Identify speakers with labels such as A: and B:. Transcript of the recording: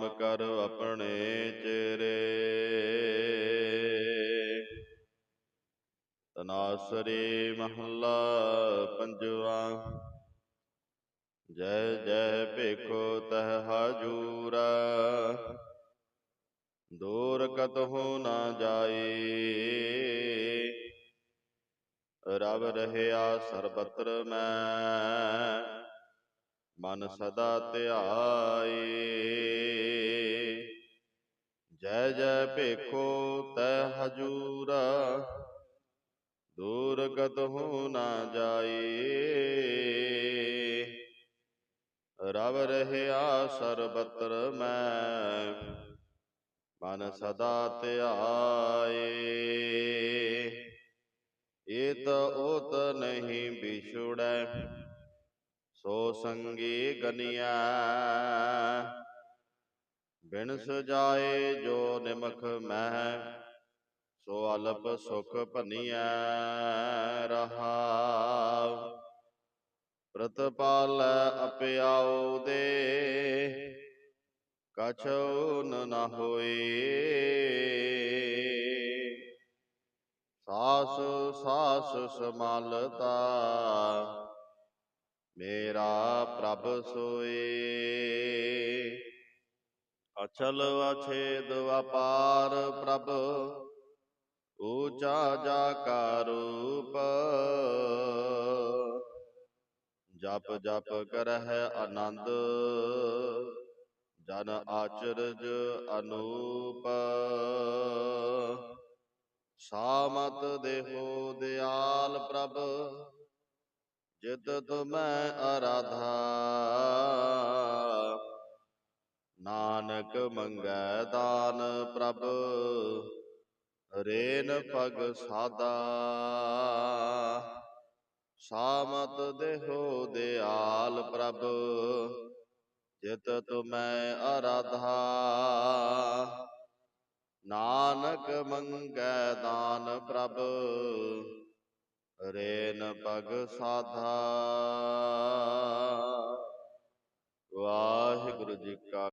A: ਨਾਮ ਕਰ ਆਪਣੇ ਚਿਰੇ ਤਨਾਸਰੀ ਮਹੱਲਾ ਪੰਜਵਾ। ਜੈ ਜੈ ਭੇਖੋ ਤਹ ਹਾਜੂਰ। ਦੂਰ ਕਤਹੁ ਨਾ ਜਾਏ ਰਬ ਰਹਿਆ ਸਰਬਤਰ ਮੈਂ। ਮਨ ਸਦਾ ਧਿਆਈ। ਜੈ ਜੈ ਭੇਖੋ ਤੈ ਹਜੂਰ ਦੂਰ ਕਤਹੁ ਨਾ ਜਾਏ। ਰਵ ਰਹਿਆ ਸਰਬਤਰ ਮੈਂ, ਮਨ ਸਦਾ ਧਿਆਏ ਏਤ ਓਤ ਨਹੀਂ ਵਿਛੁੜੈ, ਸੋ ਸੰਗੀ ਗਨਿਆ ਬਿਨ ਸਜਾਏ ਜੋ ਨਿਮਖ ਮਹਿ, ਸੋ ਅਲਪ ਸੁਖ ਭਨੀਐ ਰਹਾਉ। ਪ੍ਰਤਪਾਲ ਅਪਿਆਉ ਦੇ ਕਛਉ ਨ ਹੋਏ। ਹੋਈ ਸਾਸ ਸਾਸ ਸਮਾਲਤਾ, ਮੇਰਾ ਪ੍ਰਭ ਸੋਏ। ਅਚਲ ਅਛੇਦ ਅਪਾਰ ਪ੍ਰਭ, ਊਚਾ ਜਾ ਕਾ ਰੂਪ। ਜਪ ਜਪ ਕਰਹਿ ਆਨੰਦ, ਜਨ ਆਚਰਜ ਅਨੂਪ। ਸਾਮਤ ਦੇਹੋ ਦਿਆਲ ਪ੍ਰਭ, ਜਿਤ ਤੁਮੈ ਅਰਾਧਾ। ਨਾਨਕ ਮੰਗੈ ਦਾਨ ਪ੍ਰਭ, ਰੇਨ ਪਗ ਸਾਦਾ। ਸਾਮਤ ਦੇਹੋ ਦਿਆਲ ਪ੍ਰਭ, ਜਿਤ ਤੁਮੈ ਅਰਾਧਾ। ਨਾਨਕ ਮੰਗੈ ਦਾਨ ਪ੍ਰਭ, ਰੇਨ ਪਗ ਸਾਧਾ ਵਾਹਿਗੁਰੂ ਜੀ ਕਾ